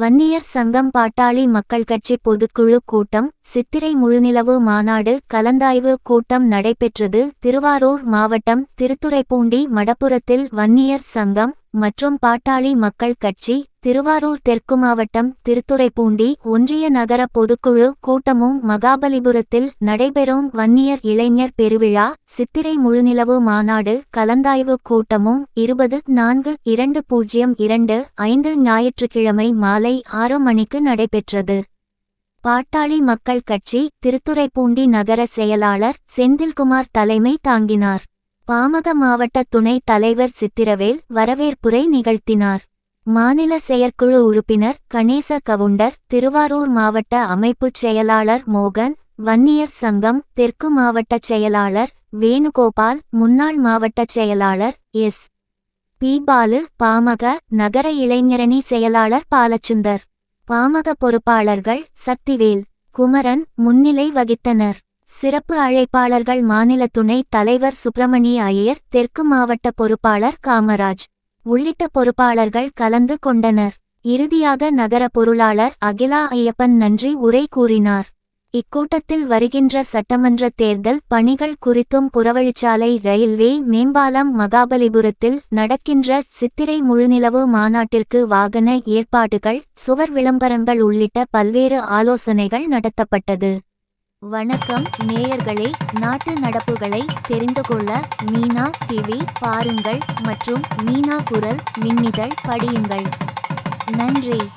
வன்னியர் சங்கம் பாட்டாளி மக்கள் கட்சி பொதுக்குழு கூட்டம் சித்திரை முழுநிலவு மாநாடு கலந்தாய்வு கூட்டம் நடைபெற்றது. திருவாரூர் மாவட்டம் திருத்துறைப்பூண்டி மடப்புரத்தில் வன்னியர் சங்கம் மற்றும் பாட்டாளி மக்கள் கட்சி திருவாரூர் தெற்கு மாவட்டம் திருத்துறைப்பூண்டி ஒன்றிய நகர பொதுக்குழு கூட்டமும் மகாபலிபுரத்தில் நடைபெறும் வன்னியர் இளைஞர் பெருவிழா சித்திரை முழுநிலவு மாநாடு கலந்தாய்வு கூட்டமும் இருபது நான்கு இரண்டு பூஜ்ஜியம் இரண்டு ஐந்து ஞாயிற்றுக்கிழமை மாலை ஆறு மணிக்கு நடைபெற்றது. பாட்டாளி மக்கள் கட்சி திருத்துறைப்பூண்டி நகர செயலாளர் செந்தில்குமார் தலைமை தாங்கினார். பாமக மாவட்ட துணைத் தலைவர் சித்திரவேல் வரவேற்புரை நிகழ்த்தினார். மாநில செயற்குழு உறுப்பினர் கணேச கவுண்டர் திருவாரூர் மாவட்ட அமைப்புச் செயலாளர் மோகன் வன்னியர் சங்கம் தெற்கு மாவட்டச் செயலாளர் வேணுகோபால் முன்னாள் மாவட்டச் செயலாளர் எஸ். பி. பாலு பாமக நகர இளைஞரணி செயலாளர் பாலச்சுந்தர். பாமக பொறுப்பாளர்கள் சக்திவேல் குமரன் முன்னிலை வகித்தனர். சிறப்பு அழைப்பாளர்கள் மாநில துணைத் தலைவர் சுப்பிரமணிய ஐயர் தெற்கு மாவட்ட பொறுப்பாளர் காமராஜ். உள்ளிட்ட பொறுப்பாளர்கள் கலந்து கொண்டனர். இறுதியாக நகர பொருளாளர் அகிலா ஐயப்பன் நன்றி உரை கூறினார். இக்கூட்டத்தில் வருகின்ற சட்டமன்ற தேர்தல் பணிகள் குறித்தும் புறவழிச்சாலை ரயில்வே மேம்பாலம் மகாபலிபுரத்தில் நடக்கின்ற சித்திரை முழுநிலவு மாநாட்டிற்கு வாகன ஏற்பாடுகள் சுவர் விளம்பரங்கள் உள்ளிட்ட பல்வேறு ஆலோசனைகள் நடத்தப்பட்டது. வணக்கம் நேயர்களே நாட்டு நடப்புகளை தெரிந்து கொள்ள மீனா டிவி பாருங்கள் மற்றும் மீனா குரல் மின்னிதழ் படியுங்கள். நன்றி.